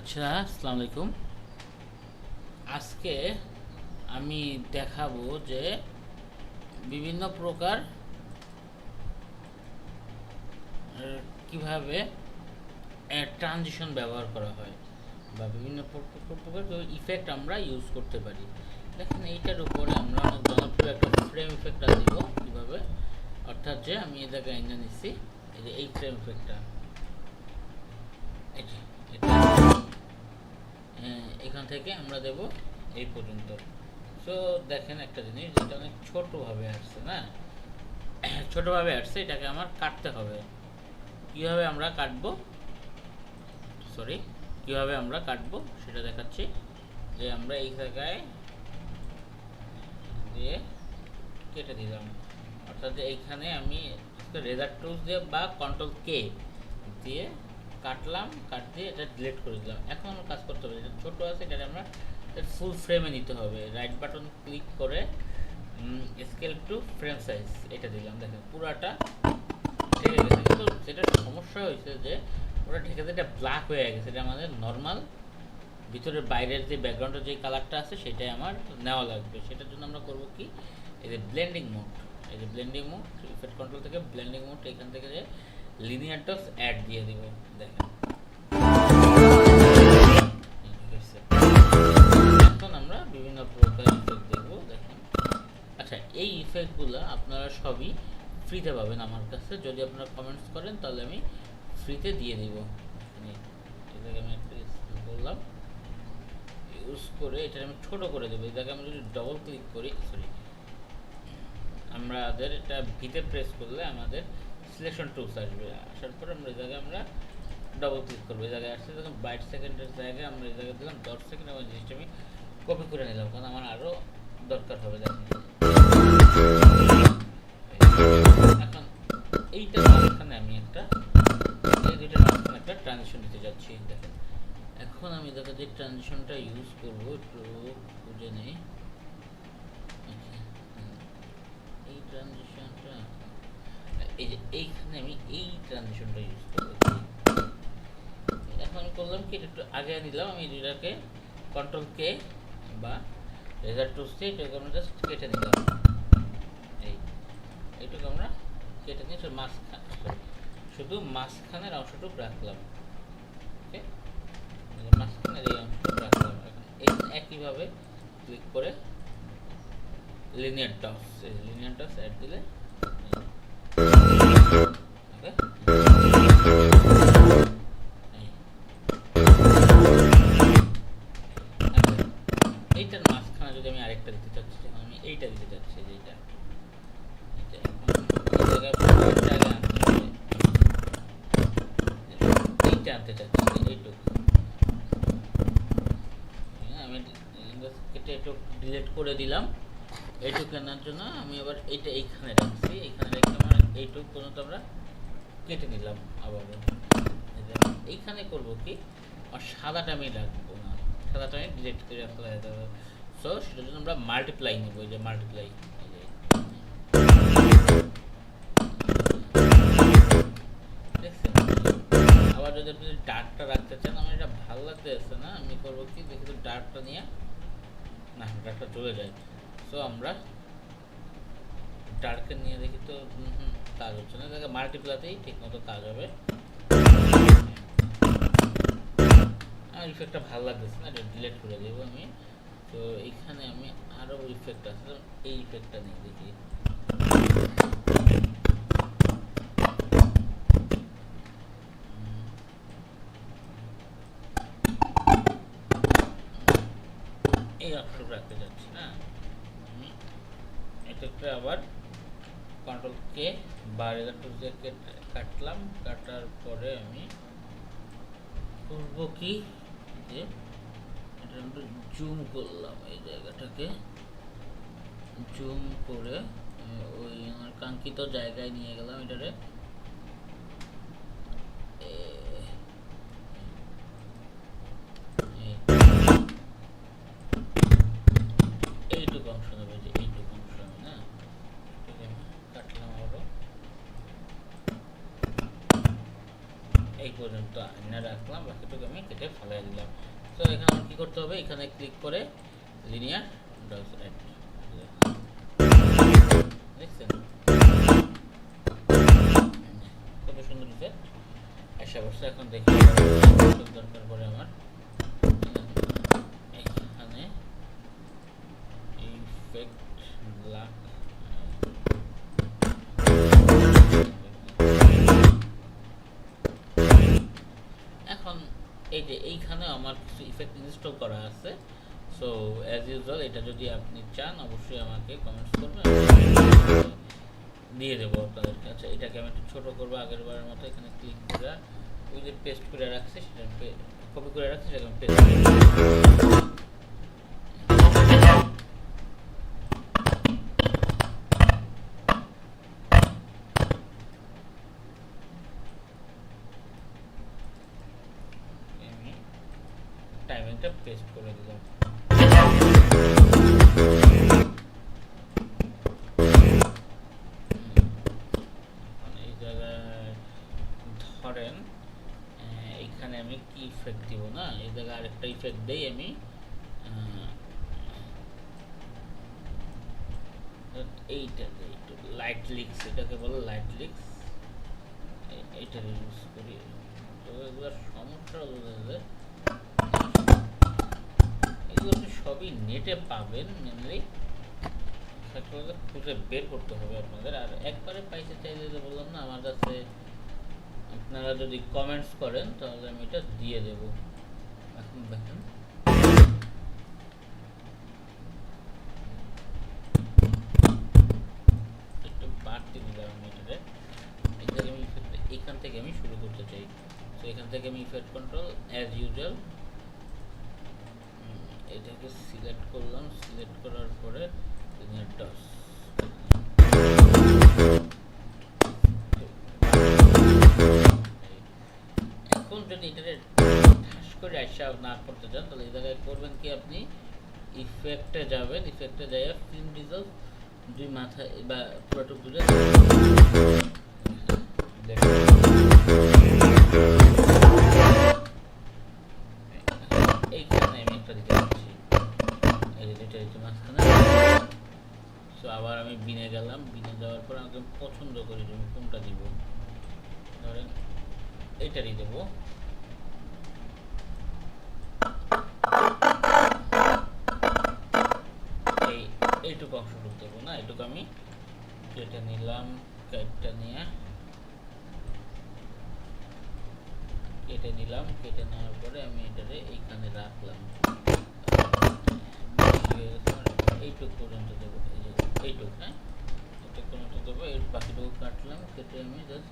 আচ্ছা আসসালামু আলাইকুম আজকে আমি দেখাবো যে বিভিন্ন প্রকার কীভাবে ট্রানজিশন ব্যবহার করা হয় বা বিভিন্ন প্র- প্র- প্রকার ইফেক্ট আমরা ইউজ করতে পারি। দেখেন, এইটার উপরে আমরা অনেক জনপ্রিয় একটা ফ্রেম ইফেক্টটা দিব কীভাবে। অর্থাৎ যে আমি জায়গায় এনে নিচ্ছি এই ফ্রেম ইফেক্টটা এটা। এখান থেকে আমরা দেব এই পর্যন্ত। সো দেখেন একটা জিনিস যেটা অনেক ছোটোভাবে আসছে, না? ছোটোভাবে আসছে, এটাকে আমার কাটতে হবে। কীভাবে আমরা কাটবো? সরি কীভাবে আমরা কাটবো? সেটা দেখাচ্ছি। যে আমরা এই জায়গায় দিয়ে কেটে দিলাম। অর্থাৎ এইখানে আমি রেজার টুলস দিয়ে বা কন্ট্রোল কে দিয়ে কাটলাম, কাট দিয়ে এটা ডিলেট করে দিলাম। এখন আমার কাজ করতে হবে যেটা ছোটো আছে, এটা আমরা ফুল ফ্রেমে নিতে হবে। রাইট বাটন ক্লিক করে স্কেল টু ফ্রেম সাইজ এটা দিলাম। দেখেন, পুরাটা ঢেকে গেছে। কিন্তু যেটা সমস্যা হয়েছে যে, ওটা ঢেকে দিয়ে এটা ব্ল্যাক হয়ে গেছে। এটা আমাদের নর্মাল ভিতরের বাইরের যে ব্যাকগ্রাউন্ডের যে কালারটা আছে, সেটাই আমার নেওয়া লাগবে। সেটার জন্য আমরা করব কি? এই যে ব্লেন্ডিং মোড এই যে ব্লেন্ডিং মোড ইফেক্ট কন্ট্রোল থেকে ব্লেন্ডিং মোড এখান থেকে যে লিনিয়ার টক্স অ্যাড দিয়ে দিব, দেখেন। এখন আমরা বিভিন্ন প্রকার ইফেক্ট দেখব, দেখেন। আচ্ছা এই ইফেক্টগুলো আপনারা সবই ফ্রিতে পাবেন আমার কাছে। যদি আপনারা কমেন্টস করেন, তাহলে আমি ফ্রিতে দিয়ে দিব। এটাকে আমি একটা করলাম। ইউজ করে এটা আমি ছোট করে দেবো। এটাকে আমি যদি ডবল ক্লিক করি সরি আমাদের এটা ভিতে প্রেস করলে আমাদের সিলেকশন টুলস আসবে। আসার পর আমরা এই জায়গায় আমরা ডবল ক্লিক করব। এই জায়গায় আসছে দেখুন বাইট সেকেন্ডের জায়গায় আমরা এই জায়গায় দিলাম, দশ সেকেন্ড আমার জিনিসটা আমি কপি করে নিলাম, কারণ আমার আরও দরকার হবে দেখুন। এখন এইটা মাঝখানে আমি একটা, এই দুইটার মাঝখানে একটা ট্রানজিশন দিতে যাচ্ছি, দেখেন। এখন আমি দেখো যে ট্রানজিশনটা ইউজ করব, একটু খুঁজে নেই। এই এই যে এইখানে আমি এই ট্রানজিশনটা ইউজ করব এখন আমি করলাম কি একটু আগে নিলাম, আমি দুইটাকে কন্ট্রোল কে বা রেজাল্ট টু সে এটাকে আমরা জাস্ট কেটে নিলাম। এই এইটুকু আমরা কেটে নিয়ে মাঝখানে শুধু মাঝখানের অংশটুকু রাখলাম। ওকে? মাঝখানের এই অংশটুকু রাখলাম। এই একইভাবে ক্লিক করে লিনিয়ার টস এই লিনিয়ার টস অ্যাড দিলে এইটার মাঝখানে যদি আমি আরেকটা দিতে চাচ্ছি আমি এইটা দিতে চাচ্ছি এইটুকু। হ্যাঁ, আমি কেটে একটু ডিলিট করে দিলাম। এইটুকু আনার জন্য আমি আবার এইটা এইখানে রাখছি এইখানে রেখে এইটুকু পর্যন্ত আমরা কেটে নিলাম আবার এইখানে করব কি? আর সাদাটা আমি রাখব না। সাদাটা আমি ডিলিট করে দেবো সো সেটার জন্য আমরা মাল্টিপ্লাই নেব, এই যে মাল্টিপ্লাই আবার যদি আপনি ডার্কটা রাখতে চান, আমার এটা ভালো লাগতেছে না। আমি করব কি? দেখি তো ডার্কটা নিয়ে, না ডার্কটা চলে যায়। সো আমরা ডার্কে নিয়ে দেখি তো কাজ হচ্ছে না। দেখে মাল্টিপ্লাতেই ঠিক মতো কাজ হবে। আমার ইফেক্টটা ভালো লাগতেছে না, এটা ডিলিট করে দেবো আমি। তো এইখানে আমি আরও ইফেক্ট আছে এই ইফেক্টটা নিয়ে দেখি। এই অক্ষরটা রাখতে যাচ্ছি না আমি এটাকে আবার কন্ট্রোল কে বা টুল দিয়ে কাটলাম, কাটার পরে আমি করব কি? যে এটা একটু জুম করলাম এই জায়গাটাকে। জুম করে ওই আমার কাঙ্ক্ষিত জায়গায় নিয়ে গেলাম এটারে। রাখলাম বাকিটুকু আমি কেটে ফেলাই দিলাম। তো এখানে আমার কী করতে হবে? এখানে ক্লিক করে লিনিয়ার ডস অ্যাড দেখছেন? কত সুন্দর আশা করছি এখন দেখি দরকার পরে আমার। আমার কিছু ইফেক্ট ইনস্টল করা আছে। সো অ্যাজ ইউজুয়াল এটা যদি আপনি চান, অবশ্যই আমাকে কমেন্টস করবেন। দিয়ে দেবো আপনাদের কাছে এটাকে আমি একটু ছোটো করব আগের বারের মতো, এখানে ক্লিক করে, ওই যে পেস্ট করে রাখছি, সেটা কপি করে রাখছে সেটা পেস্ট টাইমিংটা পেস্ট করে দিলাম এই জায়গায় ধরেন আহ, এইখানে আমি কি ইফেক্ট দিব না? এই জায়গায় আরেকটা ইফেক্ট দেই আমি এইটা একটু লাইট লিক্স এটাকে বলে লাইট লিক্স এইটা ইউজ করি। তো এগুলোর সমস্যা হলো আপনি সবই নেটে পাবেন মেনলি খুঁজে বের করতে হবে আপনাদের। আর একবারে পাইতে চাইলে যে বললাম না, আমার কাছে আপনারা যদি কমেন্টস করেন, তাহলে আমি এটা দিয়ে দেব। এখন দেখেন। আমি থেকে আমি শুরু করতে চাই। তো এখান থেকে আমি ইফেক্ট কন্ট্রোল অ্যাজ ইউজুয়াল এটাকে সিলেক্ট করলাম, সিলেক্ট করার পরে টস এখন যদি এটাকে ঠাস করে আসা না করতে চান, তাহলে এই জায়গায় করবেন কি আপনি? ইফেক্টে যাবেন ইফেক্টে যাই ফিল্ম ডিজেল দুই মাথা, বা পুরোটুক দূরে আমি বিনে গেলাম, বিনে যাওয়ার পর আমাকে পছন্দ করি যে আমি কোনটা দিব? ধরেন এইটারই দেবো। এই এইটুকু অংশটুকু দেবো, না? এইটুকু আমি কেটে নিলাম কেটে নিয়ে কেটে নিলাম, কেটে নেওয়ার পরে আমি এটারে এইখানে রাখলাম। এইটুকু পর্যন্ত এইটুকু হ্যাঁ? এটা কোনোটা দেবো, এই বাকিটুকু কাটলাম, কেটে আমি জাস্ট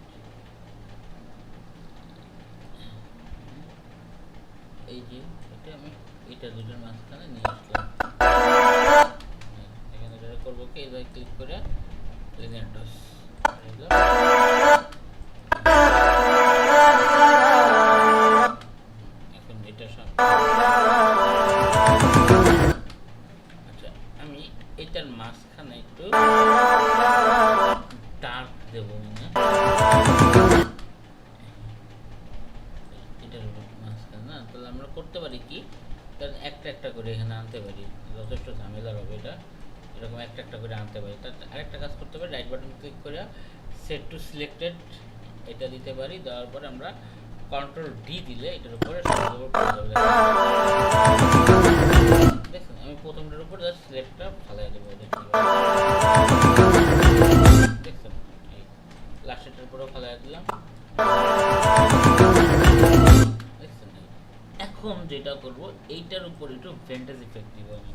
এই যে এটা আমি এটা দুটোর মাঝখানে নিয়ে আসলাম। এখানে যেটা করব কি এই ক্লিক করে লিনিয়ার টস একটা একটা করে আনতে পারি। তার আরেকটা কাজ করতে পারি রাইট বাটন ক্লিক করে সেট টু সিলেক্টেড এটা দিতে পারি। দেওয়ার পরে আমরা কন্ট্রোল ডি দিলে এটার উপরে দেখুন, আমি প্রথমটার উপর জাস্ট সিলেক্টটা ফালাই দেবো দেখছেন এই লাস্টেরটার উপরেও ফালাই দিলাম। এখন যেটা করব, এইটার উপর একটু ভেন্টেজ ইফেক্ট দিব আমি।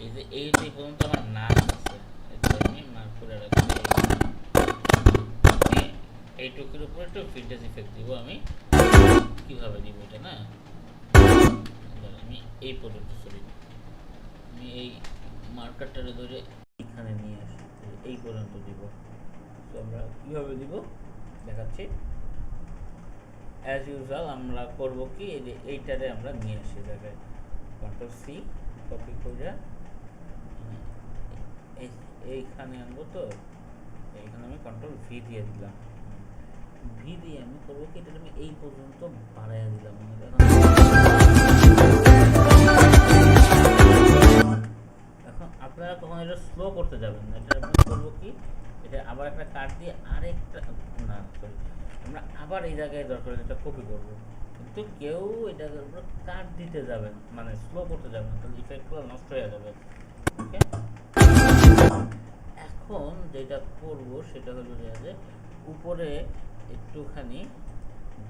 এই যে এই যে পর্যন্ত আমার নাচ আছে, এটা আমি মার্ক করে এই- এইটুকুর উপর একটু ভেন্টেজ ইফেক্ট দিব, আমি কীভাবে দিব এটা, না? আমি এই পর্যন্ত সরি আমি এই মার্কারটারে ধরে এখানে নিয়ে আসি, এই পর্যন্ত দিব। তো আমরা কীভাবে দিব? দেখাচ্ছি। অ্যাজ ইউজুয়াল আমরা করব কি এইটারে আমরা নিয়ে আসি জায়গায় কন্ট্রোল সি কপি করে এইখানে আনব তো, এইখানে আমি কন্ট্রোল ভি দিয়ে দিলাম। ভি দিয়ে আমি করব কি, এটা আমি এই পর্যন্ত বাড়াইয়া দিলাম আমি এখন আপনারা কখন এটা স্লো করতে যাবেন না, এটা আপনি করব কি, এটা আবার একটা কাট দিয়ে আরেকটা, না সরি আমরা আবার এই জায়গায় দরকার এটা কপি করব। কিন্তু কেউ এটার উপর কাট দিতে যাবেন মানে স্লো করতে যাবেন তাহলে ইফেক্টগুলো নষ্ট হয়ে যাবে ওকে এখন যেটা করব সেটা হলো যে উপরে একটুখানি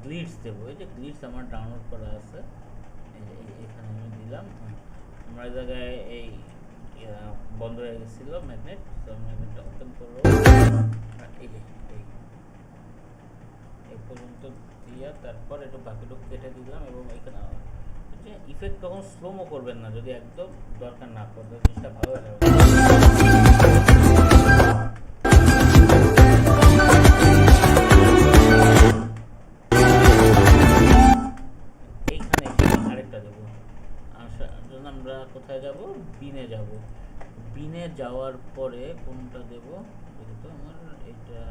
গ্লিটস দেবো। এই যে গ্লিটস আমার ডাউনলোড করা আছে। এখানে আমি দিলাম। আমরা জায়গায় এই বন্ধ হয়ে গেছিল ম্যাগনেট তো ম্যাগনেটটা ওপেন করব। এই যে, এই। পর্যন্ত দিয়া, তারপর একটু বাকিটুকু কেটে দিলাম এবং এখানে যে ইফেক্ট তখন স্লোমো করবেন না, যদি একদম দরকার না পড়ে জিনিসটা ভালো লাগে আরেকটা দেবো। জন্য আমরা কোথায় যাব? বিনে যাব। বিনে যাওয়ার পরে কোনটা দেব? দেখি তো আমার, এটা,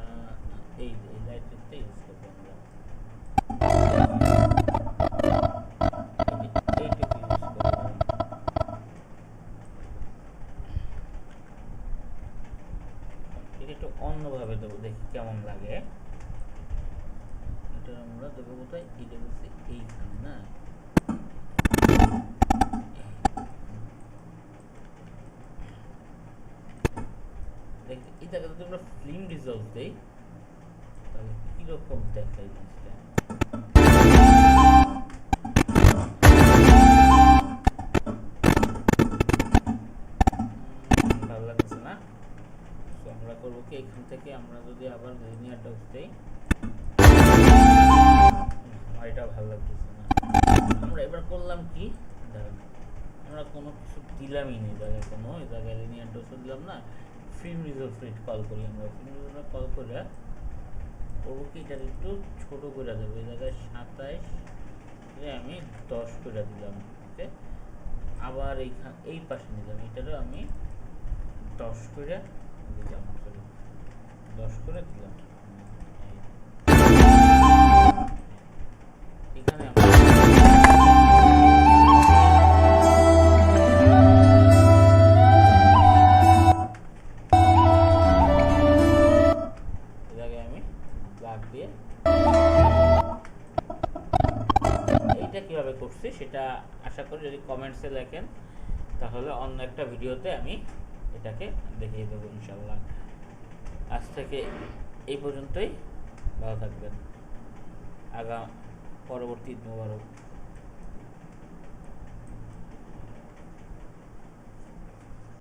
এই এই লাইটটা ইউজ করব আমরা এই- এইটুকু ইউজ করব এটা একটু অন্যভাবে দেবো দেখি কেমন লাগে। এটা আমরা দেবো কোথায়? এটা হচ্ছে এইখানে, না? এই জায়গাতে আমরা ফিল্ম রিজাল্ট দেই। তাহলে কীরকম দেখায় করব কি? এখান থেকে আমরা যদি আবার লিনিয়ার ডক্স দেই। এটা ভালো লাগতেছে না। আমরা এবার করলাম কি? আমরা কোনো কিছু দিলামই নেই জায়গায় কোনো। এই জায়গায় লিনিয়ার ডক্স দিলাম না। ফিল্ম রিজলভ রেট কল করি আমরা। ফিল্ম রিজলভ কল করে করব কি? এটা একটু ছোট করে দেবো। এই জায়গায় সাতাইশ আমি দশ করে দিলাম ওকে আবার এইখান এই পাশে নিলাম। এটারও আমি দশ করে দশ করে দিলাম এইটা কীভাবে করছি সেটা আশা করি যদি কমেন্টসে লেখেন, তাহলে অন্য একটা ভিডিওতে আমি এটাকে দেখিয়ে দেবো ইনশাল্লাহ আজ থেকে এই পর্যন্তই ভালো থাকবেন। আগাম পরবর্তী মোবারক।